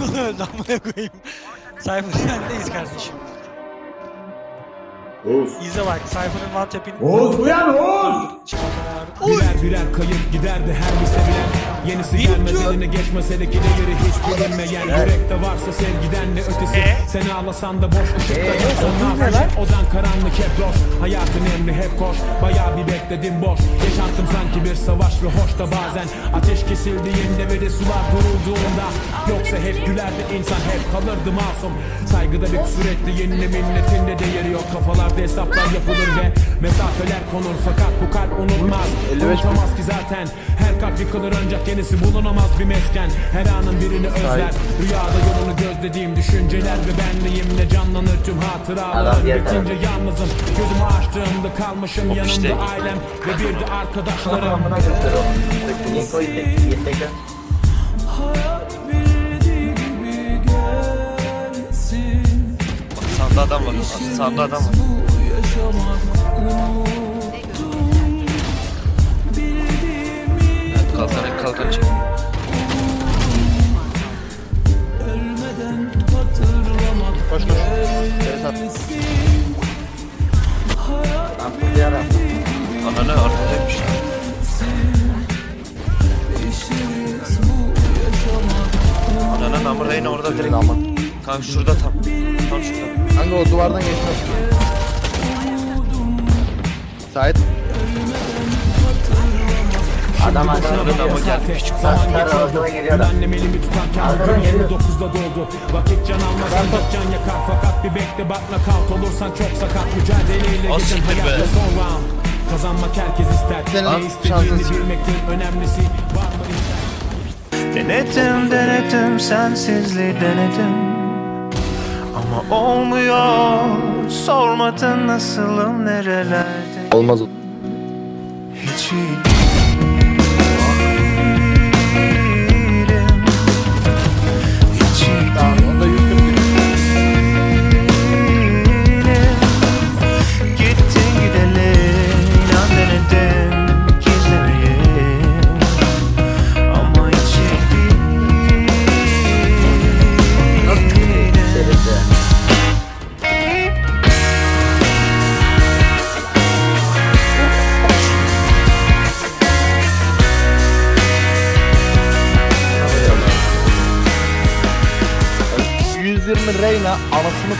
Onu öldü amına koyayım. Cypher'ın önündeyiz kardeşim. Oğuz. İzle bak one tap'in. Oğuz uyan Oğuz. Birer birer kayıp giderdi her bir sevilen Yenisi gelmez eline geçmese de gideri hiç bilinmeyen. Yürekte varsa sevgiden de ötesi. E? Sen ağlasan da boş ışıkta yoksan ne yapacak Odan karanlık hep loş Hayatın emri hep koş. Bayağı bir bekledim boş. Yaşantım sanki bir savaş ve hoş da bazen. Ateş kesildiğinde ve de sular durulduğunda Yoksa hep gülerdi insan hep kalırdı masum. Saygıda bir kusur etti yenine minnetinde değeri yok Kafalarda hesaplar yapılır ve mesafeler konur. Fakat bu kalp unutmaz Unutamaz ki zaten. Her kalp yıkılır ancak yenisi bulunamaz bir mesken. Her anın birini özler. Rüyada yolunu gözlediğim düşünceler ve benliğimle canlanır tüm hatıralarım. Bitince yalnızım Gözümü açtığımda kalmışım. Yanımda işte. ailem Ve bir de arkadaşlarım. O. sağında adam var. Sağında adam var. Evet, kalkan kalkan çek. Koş koş. Geri sat. Bu bir ara. Ananı arkadaymış. Ananın amı Reyna orada direkt. Kanka şurada tam. Tam şurada. Kanka o duvardan geçmez. Sait. Adam Şurada ama geldi küçük. Geçiyor arkadan geliyor adam. annem elimi tutarken Arkadan Gün geliyor. 29'da doldu Vakit can almaz ancak can yakar Fakat bir bekle bak nakavt olursan çok sakat Mücadeleyle O geçen siktir be. hayatta son round Kazanmak herkes ister Senin Ne istediğini şansın. bilmektir önemlisi Var mı ister Denedim denedim sensizliği denedim Ama olmuyor. Sormadın nasılım nerelerde. Olmaz. Hiç iyi Reyna anasını